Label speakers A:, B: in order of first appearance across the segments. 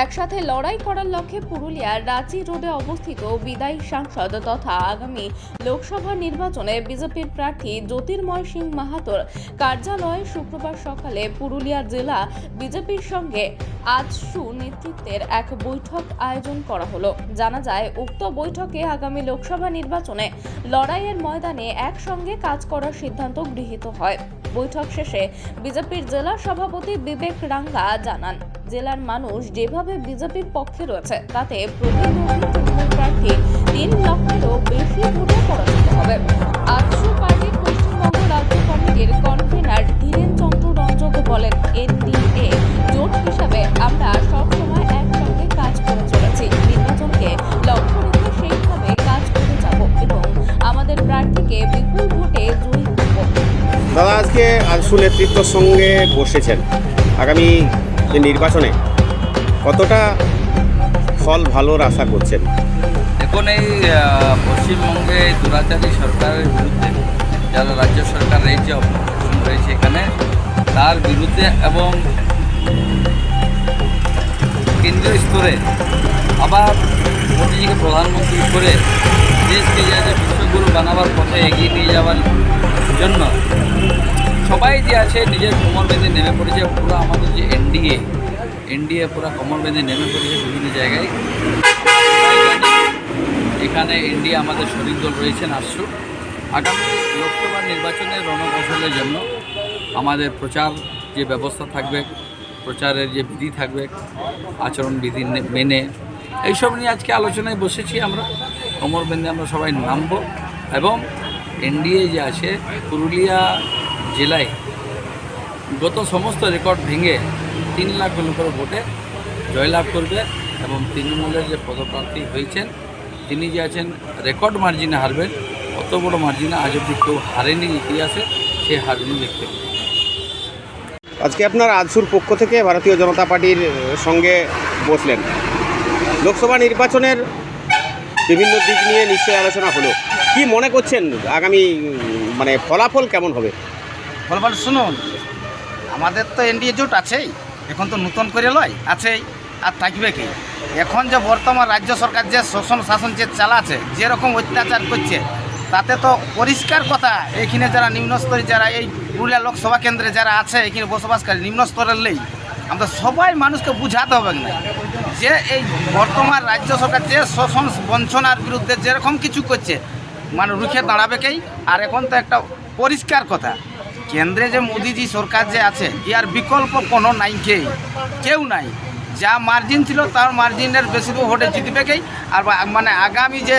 A: একসাথে লড়াই করার লক্ষ্যে পুরুলিয়ার রাঁচি রোডে অবস্থিত বিদায়ী সাংসদ তথা আগামী লোকসভা নির্বাচনে বিজেপির প্রার্থী জ্যোতির্ময় সিং মাহাতোর কার্যালয়ে শুক্রবার সকালে পুরুলিয়া জেলা বিজেপির সঙ্গে আজ সুনেতৃত্বের এক বৈঠক আয়োজন করা হলো। জানা যায়, উক্ত বৈঠকে আগামী লোকসভা নির্বাচনে লড়াইয়ের ময়দানে একসঙ্গে কাজ করার সিদ্ধান্ত গৃহীত হয়। বৈঠক শেষে বিজেপির জেলা সভাপতি বিবেক রাঙ্গা জানান। জেলার মানুষ যেভাবে বিজেপির পক্ষে রয়েছে, তাতে প্রতিদ্বন্দ্বী প্রার্থী তিন লক্ষেরও বেশি ভোটে পরাজিত হবে। আজসু পার্টির পশ্চিমবঙ্গ রাজ্য কমিটির কনভেনার ধীরেন চন্দ্র রঞ্জক বলেন, এনডিএ জোট হিসাবে আমরা সবসময় একসঙ্গে কাজ করে চলেছি। নির্বাচনকে লক্ষ্য রেখে সেইভাবে কাজ করে যাব এবং আমাদের প্রার্থীকে বিপুল ভোটে জয়ী
B: দাদা, আজকে আজসু নেতৃত্বর সঙ্গে বসেছেন। আগামী যে নির্বাচনে কতটা ফল ভালোর আশা করছেন?
C: এখন এই পশ্চিমবঙ্গে দুরাচারী সরকারের বিরুদ্ধে যারা রাজ্য সরকার রয়েছে অপোজিশন রয়েছে এখানে, তার বিরুদ্ধে এবং কেন্দ্রীয় স্তরে আবার মোদীজিকে প্রধানমন্ত্রী করে দেশকে যে যে বিশ্বগুরু বানাবার পথে এগিয়ে নিয়ে যাওয়ার জন্য সবাই যে আছে, নিজের কোমর বেঁধে নেমে পড়েছে। পুরো আমাদের যে এনডিএ এনডিএ পুরো কোমর বেঁধে নেমে পড়েছে বিভিন্ন জায়গায়। এখানে এনডিএ আমাদের শরিক দল রয়েছেন আসছু আগামী লোকসভা নির্বাচনের রণকৌশলের জন্য আমাদের প্রচার যে ব্যবস্থা থাকবে, প্রচারের যে বিধি থাকবে আচরণ বিধি মেনে, এইসব নিয়ে আজকে আলোচনায় বসেছি আমরা। কোমর বেঁধে আমরা সবাই নামবো। এবং এনডিএ যে আছে, পুরুলিয়া জেলায় গত সমস্ত রেকর্ড ভেঙে তিন লাখ লোকের ভোটে জয়লাভ করবে এবং তৃণমূলের যে পদপ্রার্থী হয়েছেন তিনি যে আছেন রেকর্ড মার্জিনে হারবেন অত বড় মার্জিনে আজ অব্দি কেউ হারেনি ইতিহাসে সে হারেনি দেখতে
B: আজকে আপনার আজসুর পক্ষ থেকে ভারতীয় জনতা পার্টির সঙ্গে বসলেন। লোকসভা নির্বাচনের বিভিন্ন দিক নিয়ে নিশ্চয়ই আলোচনা হলো। কি মনে করছেন? আগামী মানে ফলাফল কেমন হবে?
D: ফলাফল শুনুন আমাদের তো এনডিএ জোট আছেই। এখন তো নতুন করে লয়, আছেই, আর থাকবে কি? এখন যে বর্তমান রাজ্য সরকার যে শোষণ শাসন যে চালাচ্ছে যেরকম অত্যাচার করছে, তাতে তো পরিষ্কার কথা, এখানে যারা নিম্ন স্তরে যারা এই পুরুলিয়া লোকসভা কেন্দ্রে যারা আছে, এখানে বসবাসকারী নিম্ন স্তরের নেই আমরা সবাই মানুষকে বুঝাতে হবে না যে এই বর্তমান রাজ্য সরকার যে শোষণ বঞ্চনার বিরুদ্ধে যেরকম কিছু করছে মানে রুখে দাঁড়াবে কেই? আর এখন তো একটা পরিষ্কার কথা কেন্দ্রে যে মোদিজি সরকার যে আছে ইয়ার বিকল্প কোনো নাই কেই। কেউ নাই। যা মার্জিন ছিল, তার মার্জিনের বেশি ভোটে জিতবেকেই আর মানে আগামী যে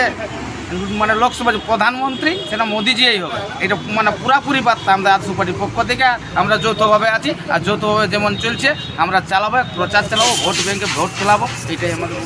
D: মানে লোকসভা প্রধানমন্ত্রী, সেটা মোদিজিই হবে। এটা মানে পুরাপুরি বার্তা আমরা আদর্শ পার্টির পক্ষ থেকে। আমরা যৌথভাবে আছি, আর যৌথভাবে যেমন চলছে, আমরা চালাবো, প্রচার চালাবো, ভোট ব্যাংকে ভোট চালাবো এটাই আমাদের